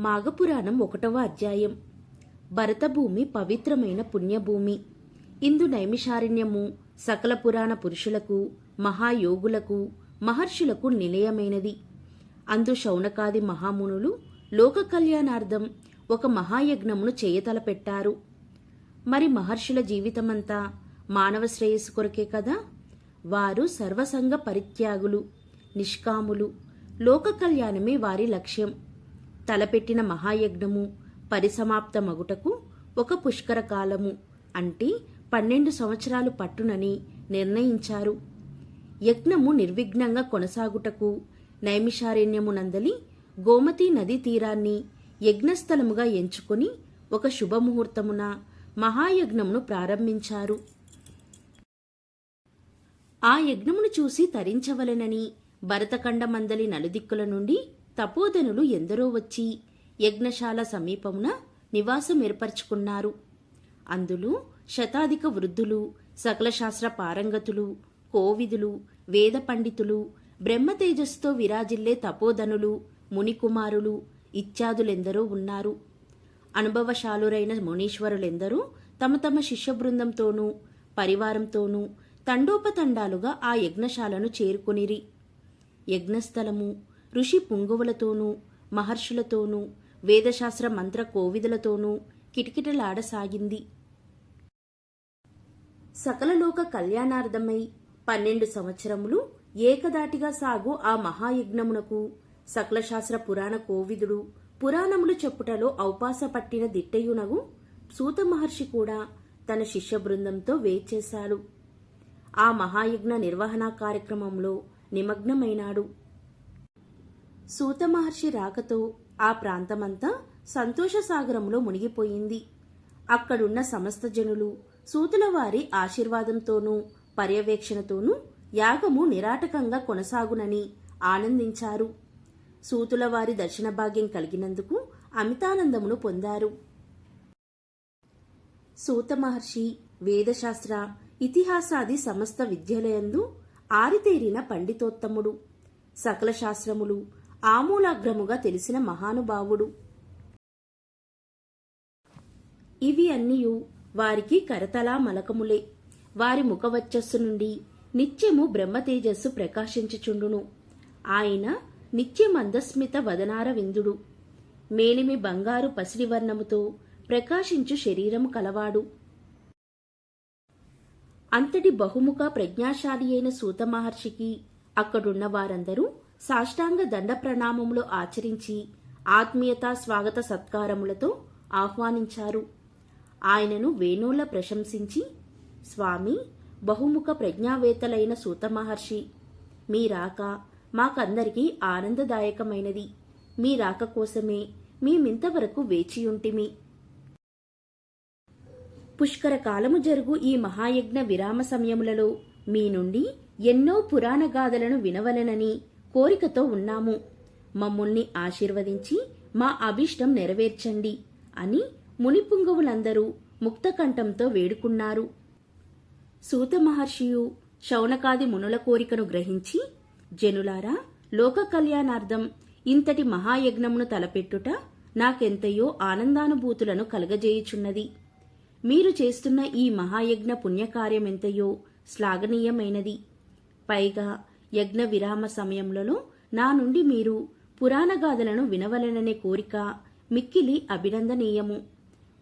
మాఘపురాణం ఒకటవ అధ్యాయం. భరతభూమి పవిత్రమైన పుణ్యభూమి. ఇందు నైమిషారణ్యము సకల పురాణ పురుషులకు మహాయోగులకు మహర్షులకు నిలయమైనది. అందు శౌనకాది మహామునులు లోక కళ్యాణార్థం ఒక మహాయజ్ఞమును చేయతలపెట్టారు. మరి మహర్షుల జీవితమంతా మానవ శ్రేయస్సు కొరకే కదా? వారు సర్వసంగ పరిత్యాగులు నిష్కాములు. లోక కళ్యాణమే వారి లక్ష్యం. తలపెట్టిన మహాయజ్ఞము పరిసమాప్తమగుటకు ఒక పుష్కర కాలము అంటే పన్నెండు సంవత్సరాలు పట్టునని నిర్ణయించారు. యజ్ఞము నిర్విఘ్నంగా కొనసాగుటకు నైమిషారణ్యమునందలి గోమతీ నదీ తీరాన్ని యజ్ఞస్థలముగా ఎంచుకొని ఒక శుభముహూర్తమున మహాయజ్ఞమును ప్రారంభించారు. ఆ యజ్ఞమును చూసి తరించవలెనని భరతఖండమందలి నలుదిక్కుల నుండి తపోధనులు ఎందరో వచ్చి యజ్ఞశాల సమీపమున నివాసం ఏర్పరచుకున్నారు. అందులో శతాధిక వృద్ధులు సకల శాస్త్ర పారంగతులు కోవిదులు వేద పండితులు బ్రహ్మతేజస్తో విరాజిల్లే తపోధనులు మునికుమారులు ఇత్యాదులెందరో ఉన్నారు. అనుభవశాలురైన మునీశ్వరులెందరూ తమ తమ శిష్య బృందంతోనూ పరివారంతోనూ తండోపతండాలుగా ఆ యజ్ఞశాలను చేరుకొనిరి. యజ్ఞస్థలము ఋషి పుంగవులతోనూ మహర్షులతోనూ వేదశాస్త్ర మంత్ర కోవిదులతోనూ కిటకిటలాడసాగింది. సకలలోక కళ్యాణార్థమై పన్నెండు సంవత్సరములు ఏకదాటిగా సాగు ఆ మహాయజ్ఞమునకు సకలశాస్త్ర పురాణ కోవిదుడు పురాణములు చెప్పుటలో ఔపాస పట్టిన దిట్టయునగు సూత మహర్షి కూడా తన శిష్య బృందంతో వేచేశాడు. ఆ మహాయజ్ఞ నిర్వహణ కార్యక్రమంలో నిమగ్నమైనాడు. సూత మహర్షి రాకతో ఆ ప్రాంతమంతా సంతోష సాగరంలో మునిగిపోయింది. అక్కడున్న సమస్త జనులు సూతుల వారి ఆశీర్వాదంతోనూ పర్యవేక్షణతోనూ యాగము నిరాటకంగా కొనసాగునని ఆనందించారు. సూతుల వారి దర్శన భాగ్యం కలిగినందుకు అమితానందమును పొందారు. సూత మహర్షి వేదశాస్త్ర ఇతిహాసాది సమస్త విద్యలయందు ఆరితేరిన పండితోత్తముడు. సకల శాస్త్రములు ఆమూలాగ్రముగా తెలిసిన మహానుభావుడు. ఇవి అన్నీయు వారికి కరతలా మలకములే. వారి ముఖవచ్చస్సు నుండి నిత్యము బ్రహ్మతేజస్సు ప్రకాశించుచుండును. ఆయన నిత్య మందస్మిత వదనార విందుడు. మేలిమి బంగారు పసిడివర్ణముతో ప్రకాశించు శరీరము కలవాడు. అంతటి బహుముఖ ప్రజ్ఞాశాలి అయిన సూత మహర్షికి అక్కడున్న వారందరూ సాష్టాంగ దండ ప్రణామములు ఆచరించి ఆత్మీయత స్వాగత సత్కారములతో ఆహ్వానించారు. ఆయనను వేణువుల ప్రశంసించి స్వామి బహుముఖ ప్రజ్ఞావేత్తలైన సూత మహర్షి మీ రాక మాకందరికీ ఆనందదాయకమైనది. మీ రాక కోసమే మేమింతవరకు వేచియుంటిమి. పుష్కర కాలము జరుగు ఈ మహాయజ్ఞ విరామ సమయములలో మీ నుండి ఎన్నో పురాణ గాథలను వినవలెనని కోరికతో ఉన్నాము. మమ్ముల్ని ఆశీర్వదించి మా అభిష్టం నెరవేర్చండి అని మునిపుంగవులందరూ ముక్తకంఠంతో వేడుకున్నారు. సూత మహర్షియు శౌనకాది మునుల కోరికను గ్రహించి జనులారా లోక కళ్యాణార్థం ఇంతటి మహాయజ్ఞమును తలపెట్టుట నాకెంతయో ఆనందానుభూతులను కలగజేయుచున్నది. మీరు చేస్తున్న ఈ మహాయజ్ఞ పుణ్యకార్యమెంతయో శ్లాఘనీయమైనది. పైగా యజ్ఞ విరామ సమయంలోనూ నా నుండి మీరు పురాణగాథలను వినవలెననే కోరిక మిక్కిలి అభినందనీయము.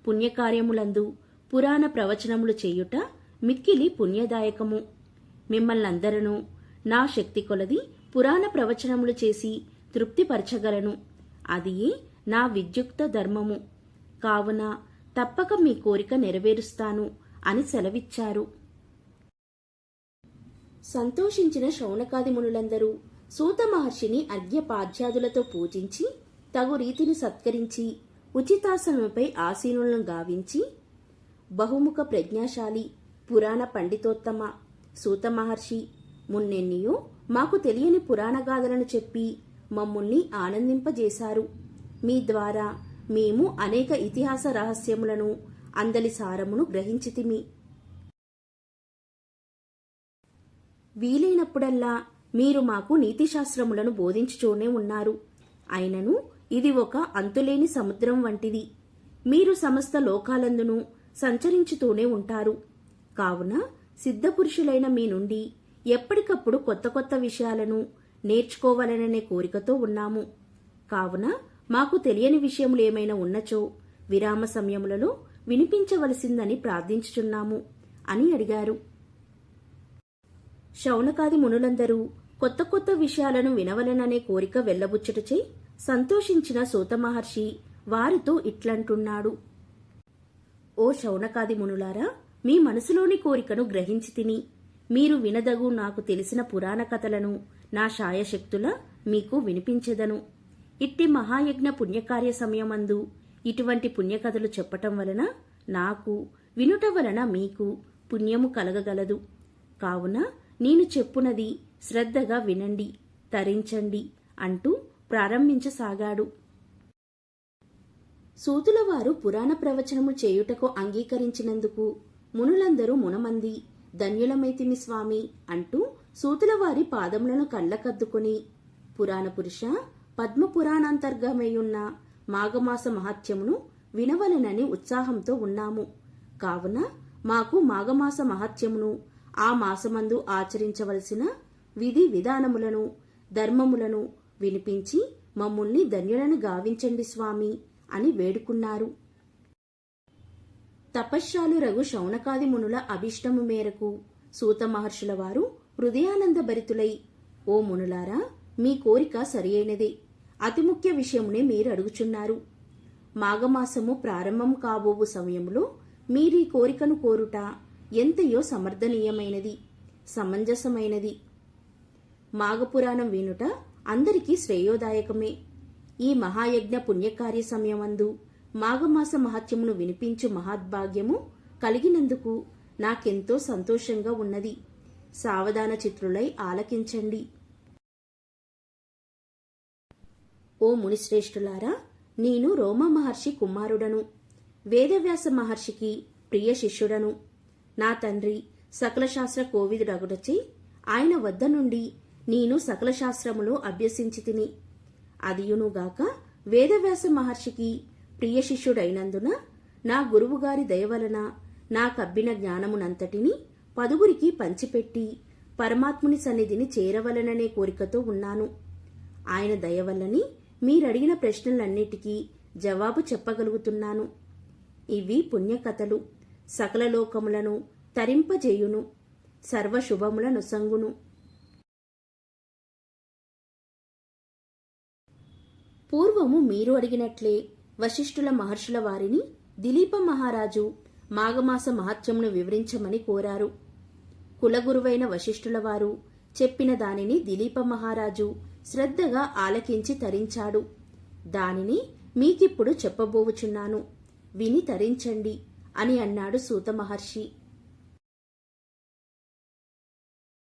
పుణ్యకార్యములందు పురాణ ప్రవచనములు చేయుట మిక్కిలి పుణ్యదాయకము. మిమ్మల్నందరను నా శక్తి కొలది పురాణ ప్రవచనములు చేసి తృప్తిపరచగలను. అది నా విద్యుక్త ధర్మము. కావున తప్పక మీ కోరిక నెరవేరుస్తాను అని సెలవిచ్చారు. సంతోషించిన శౌనకాది మునులందరూ సూత మహర్షిని అర్ఘ్యపాధ్యాదులతో పూజించి తగు రీతిని సత్కరించి ఉచితాసనముపై ఆసీనులను గావించి బహుముఖ ప్రజ్ఞాశాలి పురాణ పండితోత్తమ సూత మహర్షి మున్నెన్నియో మాకు తెలియని పురాణగాథలను చెప్పి మమ్ముల్ని ఆనందింపజేశారు. మీ ద్వారా మేము అనేక ఇతిహాస రహస్యములను అందలి సారమును గ్రహించితిమి. వీలైనప్పుడల్లా మీరు మాకు నీతిశాస్త్రములను బోధించుచూనే ఉన్నారు. అయినను ఇది ఒక అంతులేని సముద్రం వంటిది. మీరు సమస్త లోకాలందును సంచరించుతూనే ఉంటారు. కావున సిద్ధపురుషులైన మీ నుండి ఎప్పటికప్పుడు కొత్త కొత్త విషయాలను నేర్చుకోవాలననే కోరికతో ఉన్నాము. కావున మాకు తెలియని విషయములు ఏమైనా ఉన్నచో విరామ సమయములలో వినిపించవలసిందని ప్రార్థించుచున్నాము అని అడిగారు. శౌనకాది మునులందరూ కొత్త కొత్త విషయాలను వినవలననే కోరిక వెళ్ళబుచ్చుటచే సంతోషించిన సూత మహర్షి వారితో ఇట్లంటున్నాడు. ఓ శౌనకాది మునులారా మీ మనసులోని కోరికను గ్రహించి తిని మీరు వినదగు నాకు తెలిసిన పురాణ కథలను నా శాయశక్తుల మీకు వినిపించెదను. ఇట్టి మహాయజ్ఞ పుణ్యకార్య సమయమందు ఇటువంటి పుణ్యకథలు చెప్పటం వలన నాకు వినుట వలన మీకు పుణ్యము కలగగలదు. కావున నేను చెప్పునది శ్రద్ధగా వినండి తరించండి అంటూ ప్రారంభించసాగాడు. సూతులవారు పురాణ ప్రవచనము చేయుటకు అంగీకరించినందుకు మునులందరూ మునమంది ధన్యులమైతిమి స్వామి అంటూ సూతులవారి పాదములను కళ్ళకద్దుకొని పురాణ పురుష పద్మ మాఘమాస మహత్యమును వినవలెనని ఉత్సాహంతో ఉన్నాము. కావున మాకు మాఘమాస మహత్యమును ఆ మాసమందు ఆచరించవలసిన విధి విధానములను ధర్మములను వినిపించి మమ్ముల్ని ధన్యులను గావించండి స్వామి అని వేడుకున్నారు. తపశ్శాలు రఘు శౌనకాది మునుల అభిష్టము మేరకు సూత మహర్షుల వారు హృదయానంద భరితులై ఓ మునులారా మీ కోరిక సరియైనదే. అతి ముఖ్య విషయమునే మీరు అడుగుచున్నారు. మాఘమాసము ప్రారంభం కాబోవు సమయంలో మీరీ కోరికను కోరుట ఎంతయో సమర్థనీయమైనది సమంజసమైనది. మాఘపురాణం వినుట అందరికీ శ్రేయోదాయకమే. ఈ మహాయజ్ఞ పుణ్యకార్య సమయమందు మాఘమాస మహత్యమును వినిపించు మహాద్భాగ్యము కలిగినందుకు నాకెంతో సంతోషంగా ఉన్నది. సావధాన చిత్రులై ఆలకించండి. ఓ మునిశ్రేష్ఠులారా నేను రోమ మహర్షి కుమారుడను. వేదవ్యాస మహర్షికి ప్రియ శిష్యుడను. నా తండ్రి సకల శాస్త్ర ఆయన వద్ద నుండి నేను సకలశాస్త్రములు అభ్యసించి తిని. అదియునుగాక వేదవ్యాస మహర్షికి ప్రియ శిష్యుడైనందున నా గురువుగారి దయవలన నా నాకబ్బిన జ్ఞానమునంతటిని పదుగురికి పంచిపెట్టి పరమాత్ముని సన్నిధిని చేరవలననే కోరికతో ఉన్నాను. ఆయన దయ వల్లని మీరడిగిన ప్రశ్నలన్నిటికీ జవాబు చెప్పగలుగుతున్నాను. ఇవి పుణ్యకథలు. సకల లోకములను తరింపజేయును సర్వశుభములను సంగును. పూర్వము మీరు అడిగినట్లే వశిష్ఠుల మహర్షుల వారిని దిలీప మహారాజు మాఘమాస మహత్యమును వివరించమని కోరారు. కులగురువైన వశిష్ఠుల వారు చెప్పిన దానిని దిలీప మహారాజు శ్రద్ధగా ఆలకించి తరించాడు. దానిని మీకిప్పుడు చెప్పబోవుచున్నాను. విని తరించండి. అని అన్నాడు సూత మహర్షి.